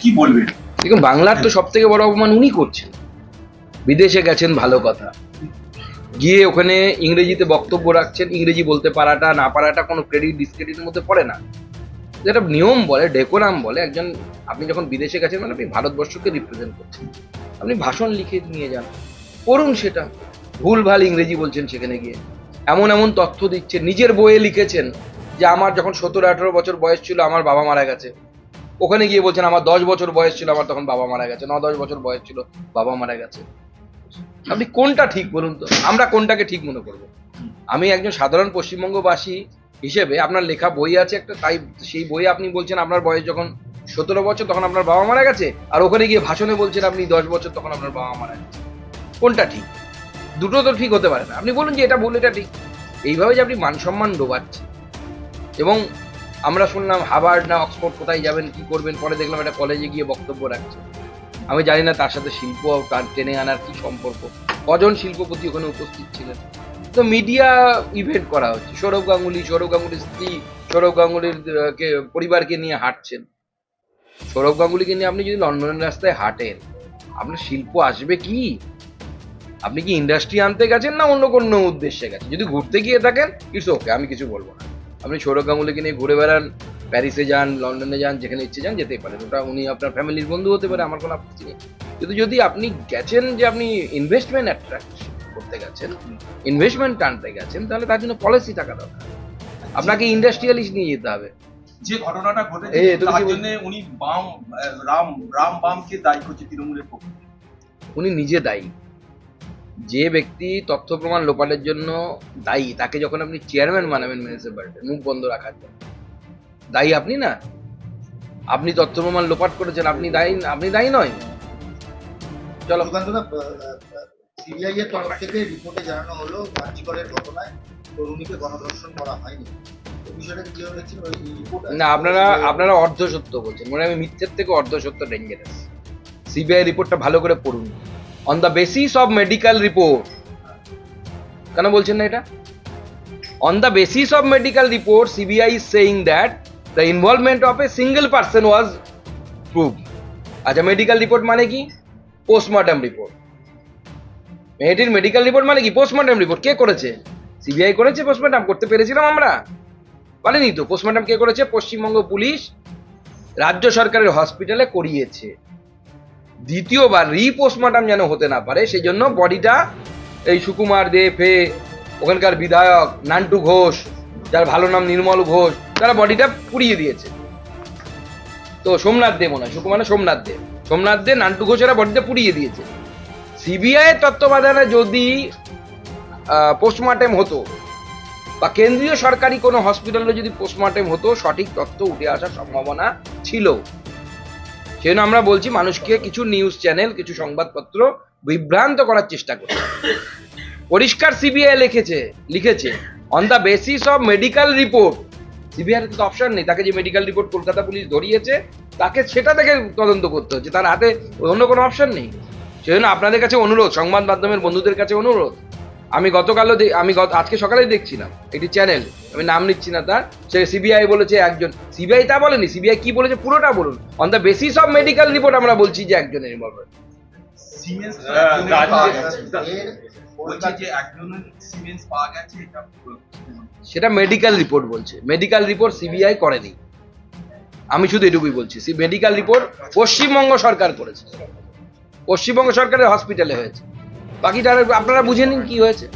কি বলবেন দেখুন, বাংলার তো সব থেকে বড় অপমান উনি করছেন। বিদেশে গেছেন, ভালো কথা। গিয়ে ওখানে ইংরেজিতে বক্তব্য রাখছেন, ইংরেজি বলতে পারাটা, না পারাটা কোনো ক্রেডিট ডিসক্রেডিটের মধ্যে পড়ে না। যেটা নিয়ম বলে ডেকোরাম বলে, একজন, আপনি যখন বিদেশে গেছেন মানে আপনি ভারতবর্ষকে রিপ্রেজেন্ট করছেন। আপনি ভাষণ লিখে নিয়ে যান। করুন সেটা। ভুল ভালো ইংরেজি বলছেন সেখানে গিয়ে। এমন এমন তথ্য দিচ্ছেন, নিজের বইয়ে লিখেছেন যে আমার যখন সতেরো আঠেরো বছর বয়স ছিল, আমার বাবা মারা গেছে। ওখানে গিয়ে বলছেন, আমার দশ বছর বয়স ছিল, আমার তখন বাবা মারা গেছে। ন, দশ বছর বয়স ছিল, বাবা মারা গেছে। আপনি কোনটা ঠিক বলুন তো? আমরা কোনটাকে ঠিক মনে করব? আমি একজন সাধারণ পশ্চিমবঙ্গবাসী হিসেবে আপনার লেখা বই আছে একটা, তাই সেই বইয়ে আপনি বলছেন, আপনার বয়স যখন সতেরো বছর, তখন আপনার বাবা মারা গেছে? আর ওখানে গিয়ে ভাষণে বলছেন, আপনি দশ বছর, তখন আপনার বাবা মারা গেছে। কোনটা ঠিক? দুটো তো ঠিক হতে পারে না। আপনি বলুন যে এটা বলে এটা ঠিক। এইভাবে যে আপনি মান সম্মান ডোবাচ্ছেন। এবং আমরা শুনলাম হাবার্ড না অক্সফোর্ড কোথায় যাবেন, কি করবেন, পরে দেখলাম একটা কলেজে গিয়ে বক্তব্য রাখছে। আমি জানি না তার সাথে শিল্প তার টেনে আনার কি সম্পর্ক। কজন শিল্পপতি ওখানে উপস্থিত ছিলেন? তো মিডিয়া ইভেন্ট করা হচ্ছে। সৌরভ গাঙ্গুলি, সৌরভ গাঙ্গুলির স্ত্রী, সৌরভ গাঙ্গুলির কে, পরিবারকে নিয়ে হাঁটছেন। সৌরভ গাঙ্গুলিকে নিয়ে আপনি যদি লন্ডনের রাস্তায় হাঁটেন, আপনার শিল্প আসবে কি? আপনি কি ইন্ডাস্ট্রি আনতে গেছেন না অন্য কোনো উদ্দেশ্যে গেছেন? যদি ঘুরতে গিয়ে থাকেন ইটস ওকে আমি কিছু বলব না। আপনি সৌরভ গাঙ্গুলিকে নিয়ে ঘুরে বেড়ান প্যারিসে যান লন্ডনে যান যেখানে ইচ্ছে যান যেতেই পারেন। ওটা উনি আপনার ফ্যামিলির বন্ধু হতে পারে আমার কোনো আপত্তি নেই। কিন্তু যদি আপনি গেছেন যে আপনি ইনভেস্টমেন্ট অ্যাট্রাক্ট করতে গেছেন ইনভেস্টমেন্ট টানতে গেছেন তাহলে তার জন্য পলিসি থাকা দরকার। আপনাকে ইন্ডাস্ট্রিয়ালিস্ট নিয়ে যেতে হবে। যে ঘটনাটা ঘটেছে তার জন্য উনি বাম রাম রাম বামকে দায়ী করছে তৃণমূলের পক্ষে। উনি নিজে দায়ী। যে ব্যক্তি তথ্য প্রমাণ লোপাটের জন্য দায়ী তাকে যখন আপনি চেয়ারম্যান বানাবেন মিউনিসিপ্যালিটি মুখ বন্ধ রাখার জন্য। দায়ী আপনি না? আপনি তথ্য প্রমাণ লোপাট করেছেন আপনি দায়ী আপনি দায়ী নয়। চলো। সিবিআই এর তরফ থেকে রিপোর্টে জানানো হলো কার্যকরের ঘটনায় তরুণীকে গণধর্ষণ করা হয়নি। না আপনারা আপনারা অর্ধ সত্য বলছেন। মনে হয় আমি মিথ্যের থেকে অর্ধ সত্য ডেঞ্জারাস সিবিআই রিপোর্টটা ভালো করে পড়ুন। On the basis of medical report কেন বলছেন না এটা? On the basis of medical report CBI saying that the involvement of a single person was prove আচ্ছা মেডিকেল রিপোর্ট মানে কি? পোস্টমর্টম রিপোর্ট মেয়েটির মেডিকেল রিপোর্ট মানে কি? পোস্টমর্টম রিপোর্ট কে করেছে? সিবিআই করেছে পোস্টমর্টম করতে পেরেছিলাম আমরা। বলেনি তো পোস্টমর্টম কে করেছে? পশ্চিমবঙ্গ পুলিশ রাজ্য সরকারের হসপিটালে করিয়েছে। দ্বিতীয়বার রিপোস্টমর্টম যেন হতে না পারে সেই জন্য বডিটা এই সুকুমার দে ফে, ওখানকার বিধায়ক নান্টু ঘোষ, যার ভালো নাম নির্মল ঘোষ, তারা বডিটা পুড়িয়ে দিয়েছে। তো সোমনাথ দে মনে হয় সুকুমার সোমনাথ দে। সোমনাথ দে, নান্টু ঘোষ এরা বডিটা পুড়িয়ে দিয়েছে। সিবিআই তত্ত্বাবধানে যদি পোস্টমর্টেম হতো, বা কেন্দ্রীয় সরকারি কোনো হসপিটালে যদি পোস্টমর্টেম হতো, সঠিক তথ্য উঠে আসার সম্ভাবনা ছিল। সেজন্য আমরা বলছি মানুষকে কিছু নিউজ চ্যানেল কিছু সংবাদপত্র বিভ্রান্ত করার চেষ্টা করছে পরিষ্কার সিবিআই লিখেছে লিখেছে on the basis of medical report CBI তো অপশন নেই, তাকে যে মেডিকেল রিপোর্ট কলকাতা পুলিশ ধরিয়েছে, তাকে সেটা থেকে তদন্ত করতে হচ্ছে, তার হাতে অন্য কোনো অপশন নেই। সেজন্য আপনাদের কাছে অনুরোধ, সংবাদ মাধ্যমের বন্ধুদের কাছে অনুরোধ আমি গতকালও আমি আজকে সকালেই দেখছিলাম একটি চ্যানেল আমি নাম নিচ্ছি না তার সে সিবিআই বলেছে একজন সিবিআই তা বলেনি সিবিআই কি বলেছে পুরোটা বলুন on the basis of medical report আমরা বলছি যে একজনের ইনভলভমেন্ট হ্যাঁ, একজনের সিমেন্স পাওয়া গেছে। এটা সেটা মেডিকেল রিপোর্ট বলছে মেডিকেল রিপোর্ট সিবিআই করেনি। আমি শুধু এটুকুই বলছি মেডিকেল রিপোর্ট পশ্চিমবঙ্গ সরকার করেছে। পশ্চিমবঙ্গ সরকারের হসপিটালে হয়েছে। বাকিটা আপনারা বুঝে নিন কি হয়েছে।